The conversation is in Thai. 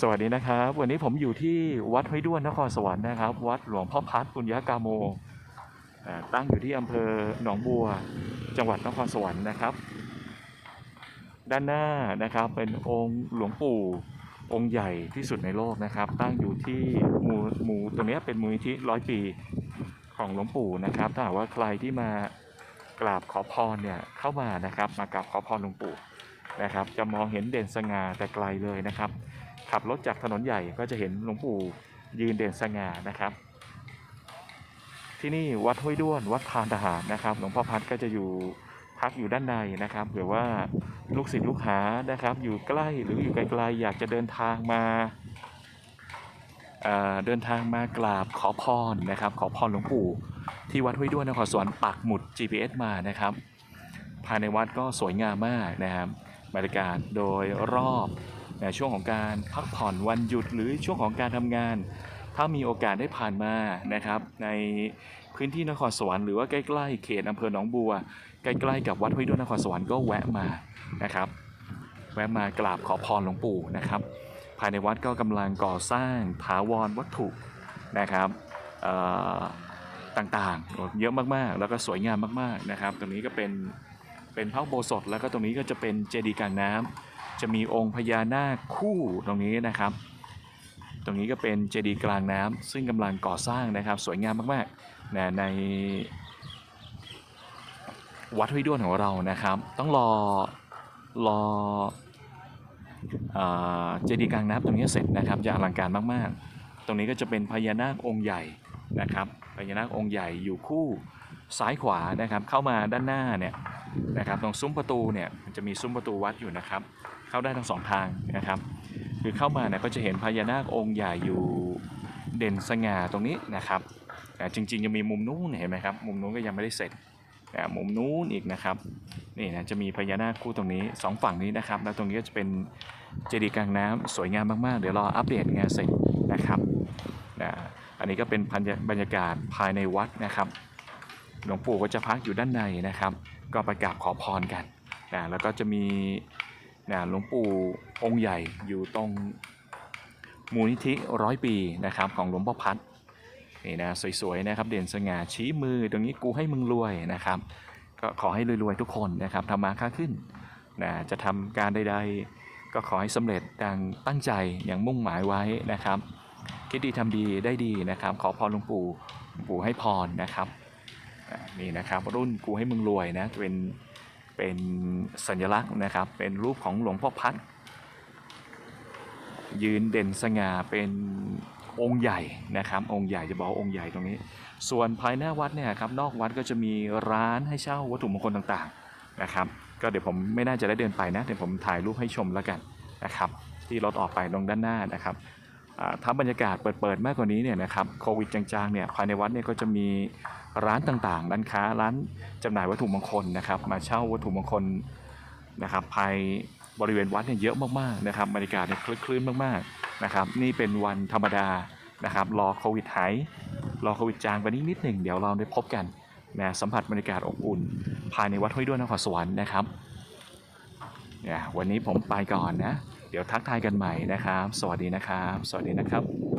สวัสดีนะครับ วันนี้ผมอยู่ที่วัดห้วยด้วนนครสวรรค์นะครับ วัดหลวงพ่อพัดปุญญากาโมตั้งอยู่ที่อำเภอหนองบัว จังหวัดนครสวรรค์นะครับ ด้านหน้านะครับเป็นองค์หลวงปู่องค์ใหญ่ที่สุดในโลกนะครับ ตั้งอยู่ที่หมู่หมู่ตรงนี้เป็นมูลนิธิร้อยปีของหลวงปู่นะครับ ถ้าหากว่าใครที่มากราบขอพรเนี่ยเข้ามานะครับ มากราบขอพรหลวงปู่ นะครับ จะมองเห็นเด่นสง่าแต่ไกลเลยนะครับ ขับรถจากถนนใหญ่ก็จะเห็นหลวงปู่ยืนเด่นสง่านะครับ ที่นี่วัดห้วยด้วน วัดพานทหารนะครับหลวงพ่อพัดก็จะอยู่พักอยู่ด้านในนะครับหรือว่าลูกศิษย์ลูกหานะครับ อยู่ใกล้หรืออยู่ไกลๆอยากจะเดินทางมาเเดินทางมากราบขอพรนะครับ ขอพรหลวงปู่ที่วัดห้วยด้วนนครสวรรค์ปักหมุด GPS มานะครับ ภายในวัดก็สวยงามมากนะครับ บรรยากาศโดยรอบในช่วงของการพักผ่อนวันหยุดหรือช่วงของการทำงาน ถ้ามีโอกาสได้ผ่านมานะครับ ในพื้นที่นครสวรรค์หรือว่าใกล้ๆเขตอำเภอหนองบัว ใกล้ๆกับวัดห้วยด้วนนครสวรรค์ก็แวะมานะครับ แวะมากราบขอพรหลวงปู่นะครับ ภายในวัดก็กำลังก่อสร้างถาวรวัตถุนะครับต่างๆ เยอะมากๆ แล้วก็สวยงามมากๆนะครับ ตรงนี้ก็เป็น เป็นพระโบสถแล้วก็ตรงนี้ก็จะเป็นเจดีย์กลางน้ำจะมีองค์พญานาคคู่ตรงนี้นะครับ ตรงนี้ก็เป็นเจดีย์กลางน้ำซึ่งกำลังก่อสร้างนะครับ สวยงามมากๆนะในวัดห้วยด้วนของเรานะครับ ต้องรอรอเอ่อเจดีย์กลางน้ำตรงนี้เสร็จนะครับจะอลังการมากๆ ตรงนี้ก็จะเป็นพญานาคองค์ใหญ่นะครับพญานาคองค์ใหญ่อยู่คู่ซ้ายขวานะครับ เข้ามาด้านหน้าเนี่ย นะครับตรงซุ้มประตูเนี่ยมันจะมีซุ้มประตูวัดอยู่นะครับ เข้าได้ทั้งสองทางนะครับ คือเข้ามาเนี่ยก็จะเห็นพญานาคองค์ใหญ่อยู่เด่นสง่าตรงนี้นะครับแต่จริงๆยังมีมุมนู้นเห็นไหมครับมุมนู้นก็ยังไม่ได้เสร็จแต่มุมนู้นอีกนะครับนี่นะจะมีพญานาคคู่ตรงนี้สองฝั่งนี้นะครับ แล้วตรงนี้ก็จะเป็นเจดีย์กลางน้ำสวยงามมากๆ เดี๋ยวรออัปเดตงานเสร็จนะครับนะอันนี้ก็เป็นบรรยากาศภายในวัดนะครับ หลวงปู่ก็จะพักอยู่ด้านในนะครับ ก็ไปกราบขอพรกันนะแล้วก็จะมีนะหลวงปู่องค์ใหญ่อยู่ตรงมูลนิธิร้อยปีนะครับของหลวงพ่อพัดนี่นะสวยๆนะครับเด่นสง่าชี้มือตรงนี้กูให้มึงรวยนะครับ ก็ขอให้รวยๆทุกคนนะครับทำมาค้าขึ้นนะจะทำการใดๆ ก็ขอให้สำเร็จดังตั้งใจอย่างมุ่งหมายไว้นะครับ คิดดีทำดีได้ดีนะครับ ขอพรหลวงปู่หลวงปู่ให้พรนะครับ นี่นะครับรุ่นกูให้มึงรวยนะเป็นเป็นสัญลักษณ์นะครับเป็นรูปของหลวงพ่อพัดยืนเด่นสง่าเป็นองค์ใหญ่นะครับองค์ใหญ่จะบอกองค์ใหญ่ตรงนี้ ส่วนภายหน้าวัดเนี่ยครับนอกวัดก็จะมีร้านให้เช่าวัตถุมงคลต่างๆนะครับก็เดี๋ยวผมไม่น่าจะได้เดินไปนะเดี๋ยวผมถ่ายรูปให้ชมแล้วกันนะครับที่รถออกไปตรงด้านหน้านะครับ ถ้าบรรยากาศเปิดๆมากกว่านี้เนี่ยนะครับโควิดจางๆเนี่ยภายในวัดเนี่ยก็จะมีร้านต่างๆร้านค้าร้านจำหน่ายวัตถุมงคลนะครับ มาเช่าวัตถุมงคลนะครับภายบริเวณวัดเนี่ยเยอะมากๆนะครับบรรยากาศเนี่ยคลึกคลื้นมากๆนะครับ นี่เป็นวันธรรมดานะครับรอโควิดหายรอโควิดจางไปนิดนิดหนึ่งเดี๋ยวเราได้พบกันนะสัมผัสบรรยากาศอบอุ่น ภายในวัดห้วยด้วนนครสวรรค์นะครับเนี่ยวันนี้ผมไปก่อนนะ ดี๋ยวทักทายกันใหม่นะครับ สวัสดีนะครับ สวัสดีนะครับ